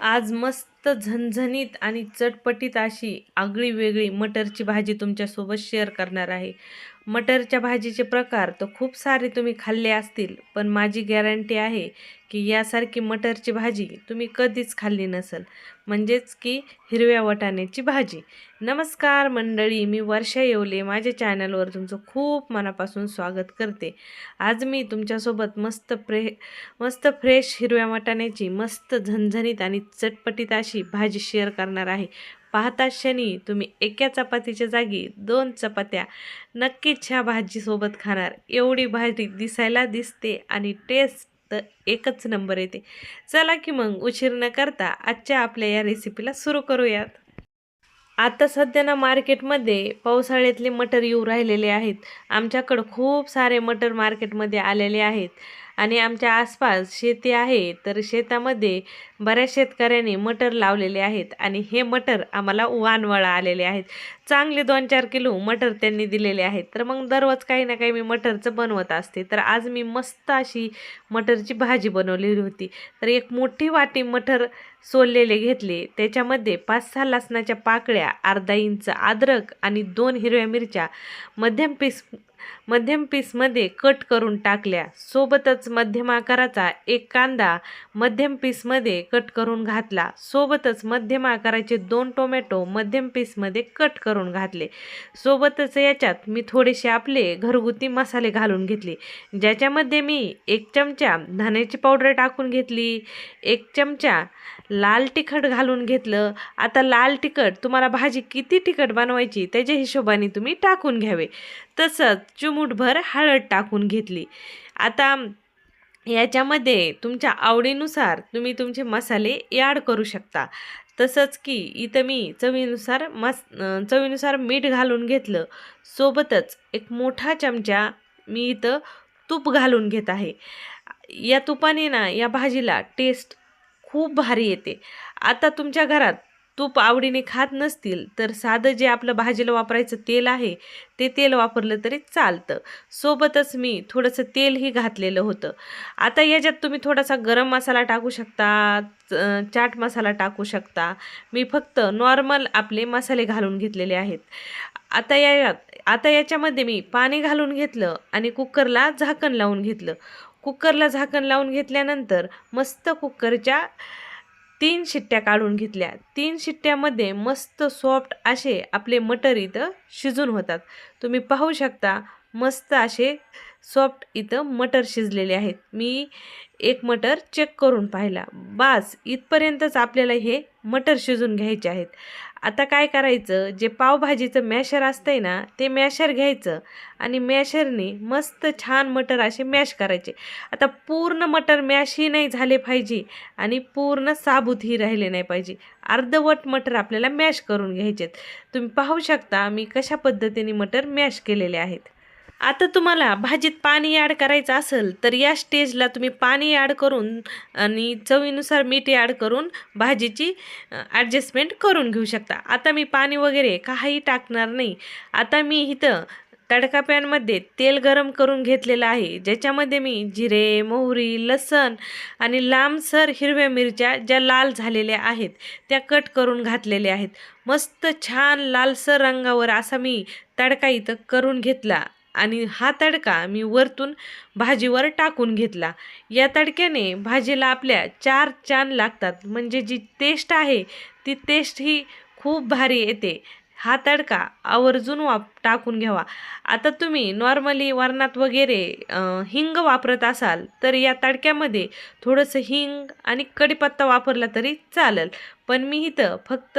आज मस्त झणझणीत आणि चटपटीत अशी आगळी वेगळी मटरची भाजी तुमच्यासोबत शेअर करणार आहे. मटरच्या भाजीचे प्रकार तर खूप सारे तुम्ही खाल्ले असतील पण माझी गॅरंटी आहे की यासारखी मटरची भाजी तुम्ही कधीच खाल्ली नसेल. म्हणजेच की हिरव्या वटाण्याची भाजी. नमस्कार मंडळी मी वर्षा येवले. माझ्या चॅनलवर तुमचं खूप मनापासून स्वागत करते. आज मी तुमच्यासोबत मस्त प्रे मस्त फ्रेश हिरव्या वटाण्याची मस्त झणझणीत आणि चटपटीत अशी भाजी शेअर करणार आहे. पाहता क्षणी तुम्ही एका चपातीच्या जागी दोन चपात्या नक्कीच ह्या भाजीसोबत खाणार. एवढी भाजी दिसायला दिसते आणि टेस्ट तर एकच नंबर येते. चला की मग उशीर न करता आजच्या आपल्या या रेसिपीला सुरू करूयात. आता सध्या ना मार्केटमध्ये पावसाळ्यातले मटर येऊ राहिलेले आहेत. आमच्याकडं खूप सारे मटर मार्केटमध्ये आलेले आहेत. आणि आमच्या आसपास शेती आहे तर शेतामध्ये बऱ्याच शेतकऱ्यांनी मटर लावलेले आहेत आणि हे मटर आम्हाला वानवळा आलेले आहेत. चांगले दोन चार किलो मटर त्यांनी दिलेले आहेत. तर मग दररोज काही ना काही मी मटरचं बनवत असते. तर आज मी मस्त अशी मटरची भाजी बनवलेली होती. तर एक मोठी वाटी मटर सोललेले घेतले. त्याच्यामध्ये पाच सहा लसणाच्या पाकळ्या अर्धा इंच अद्रक आणि दोन हिरव्या मिरच्या मध्यम पीस मध्यम पीसमध्ये कट करून टाकल्या. सोबतच मध्यम आकाराचा एक कांदा मध्यम पीसमध्ये कट करून घातला. सोबतच मध्यम आकाराचे दोन टोमॅटो मध्यम पीसमध्ये कट करून घातले. सोबतच याच्यात मी थोडेसे आपले घरगुती मसाले घालून घेतले. ज्याच्यामध्ये मी एक चमचा धण्याची पावडर टाकून घेतली. एक चमचा लाल तिखट घालून घेतलं. आता लाल तिखट तुम्हाला भाजी किती तिखट बनवायची त्याच्या हिशोबाने तुम्ही टाकून घ्यावे. तसंच चिमूटभर हळद टाकून घेतली. आता याच्यामध्ये तुमच्या आवडीनुसार तुम्ही तुमचे मसाले ॲड करू शकता. तसंच की इथं मी चवीनुसार मस चवीनुसार मीठ घालून घेतलं. सोबतच एक मोठा चमचा मी इथं तूप घालून घेत आहे. या तुपाने ना या भाजीला टेस्ट खूप भारी येते. आता तुमच्या घरात तूप आवडीने खात नसतील तर साधं जे आपलं भाजीला वापरायचं तेल आहे ते तेल वापरलं तरी चालतं. सोबतच मी थोडंसं तेलही घातलेलं होतं. आता याच्यात तुम्ही थोडासा गरम मसाला टाकू शकता चाट मसाला टाकू शकता. मी फक्त नॉर्मल आपले मसाले घालून घेतलेले आहेत. आता यात आता याच्यामध्ये मी पाणी घालून घेतलं आणि कुकरला झाकण लावून घेतलं. कुकरला झाकण लावून घेतल्यानंतर मस्त कुकरच्या तीन शिट्ट्या काढून घेतल्या. तीन शिट्ट्यामध्ये मस्त सॉफ्ट असे आपले मटर इथं शिजून होतात. तुम्ही पाहू शकता मस्त असे सॉफ्ट इथं मटर शिजलेले आहेत. मी एक मटर चेक करून पाहिला. बास इथपर्यंतच आपल्याला हे मटर शिजून घ्यायचे आहेत. आता काय करायचं? जे पावभाजीचं मॅशर असतंय ना ते मॅशर घ्यायचं आणि मॅशरने मस्त छान मटर असे मॅश करायचे. आता पूर्ण मटर मॅशही नाही झाले पाहिजे आणि पूर्ण साबूतही राहिले नाही पाहिजे. अर्धवट मटर आपल्याला मॅश करून घ्यायचेत. तुम्ही पाहू शकता मी कशा पद्धतीने मटर मॅश केलेले आहेत. आता तुम्हाला भाजीत पाणी ॲड करायचं असेल तर या स्टेजला तुम्ही पाणी ॲड करून आणि चवीनुसार मीठ ॲड करून भाजीची ॲडजस्टमेंट करून घेऊ शकता. आता मी पाणी वगैरे काही टाकणार नाही. आता मी इथं तडका पॅनमध्ये तेल गरम करून घेतलेलं आहे. ज्याच्यामध्ये मी जिरे मोहरी लसण आणि लांबसर हिरव्या मिरच्या ज्या लाल झालेल्या आहेत त्या कट करून घातलेल्या आहेत. मस्त छान लालसर रंगावर असा मी तडका इथं करून घेतला. आणि हा तडका मी वरतून भाजीवर टाकून घेतला. या तडक्याने भाजीला आपल्या चार चान लागतात. म्हणजे जी टेस्ट आहे ती टेस्ट ही खूप भारी येते. हा तडका आवर्जून वाप टाकून घ्यावा. आता तुम्ही नॉर्मली वरणात वगैरे हिंग वापरत असाल तर या तडक्यामध्ये थोडंसं हिंग आणि कढीपत्ता वापरला तरी चालेल. पण मी इथं फक्त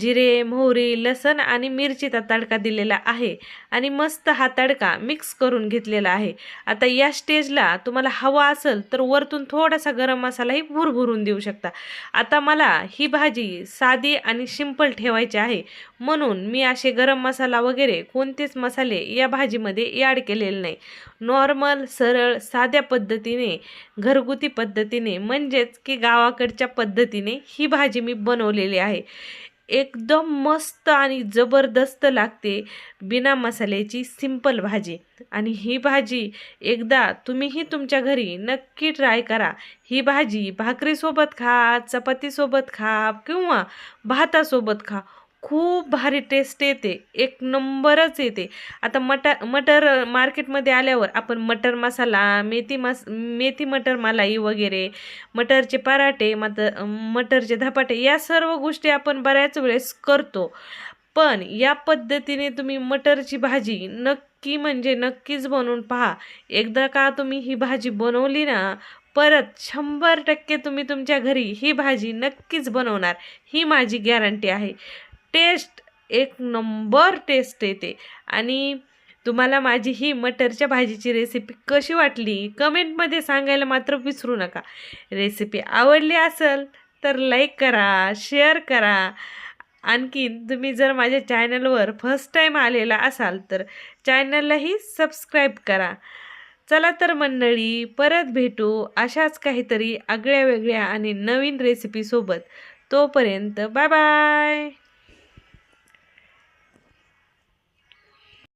जिरे मोहरी लसण आणि मिरचीचा तडका दिलेला आहे आणि मस्त हा तडका मिक्स करून घेतलेला आहे. आता या स्टेजला तुम्हाला हवा असेल तर वरतून थोडासा गरम मसालाही भुरभुरून देऊ शकता. आता मला ही भाजी साधी आणि सिंपल ठेवायची आहे. म्हणून मी असे गरम मसाला वगैरे कोणतेच मसाले या भाजीमध्ये ॲड केलेले नाही. नॉर्मल सरळ साध्या पद्धतीने घरगुती पद्धतीने म्हणजेच की गावाकडच्या पद्धतीने ही भाजी मी बनवलेली आहे. एकदम मस्त आणि जबरदस्त लागते बिना मसाल्याची सिंपल भाजी. आणि ही भाजी एकदा तुम्हीही तुमच्या घरी नक्की ट्राय करा. ही भाजी भाकरीसोबत खा चपातीसोबत खा किंवा भातासोबत खा. खूप भारी टेस्ट येते. एक नंबरच येते. आता मटर मटर मार्केटमध्ये आल्यावर आपण मटर मसाला मेथी मस मेथी मटर मलाई वगैरे मटरचे पराठे मत मटरचे धपाटे या सर्व गोष्टी आपण बऱ्याच वेळेस करतो. पण या पद्धतीने तुम्ही मटरची भाजी नक्की म्हणजे नक्कीच बनवून पहा. एकदा का तुम्ही ही भाजी बनवली ना परत शंभर टक्के तुम्ही तुमच्या घरी ही भाजी नक्कीच बनवणार. ही माझी गॅरंटी आहे. टेस्ट एक नंबर टेस्ट येते आणि तुम्हाला माझी ही मटरच्या भाजीची रेसिपी कशी वाटली कमेंटमध्ये सांगायला मात्र विसरू नका. रेसिपी आवडली असेल तर लाईक करा शेअर करा. आणखीन तुम्ही जर माझ्या चॅनलवर फर्स्ट टाईम आलेला असाल तर चॅनललाही सबस्क्राईब करा. चला तर मंडळी परत भेटू अशाच काहीतरी आगळ्या वेगळ्या आणि नवीन रेसिपीसोबत तोपर्यंत बाय बाय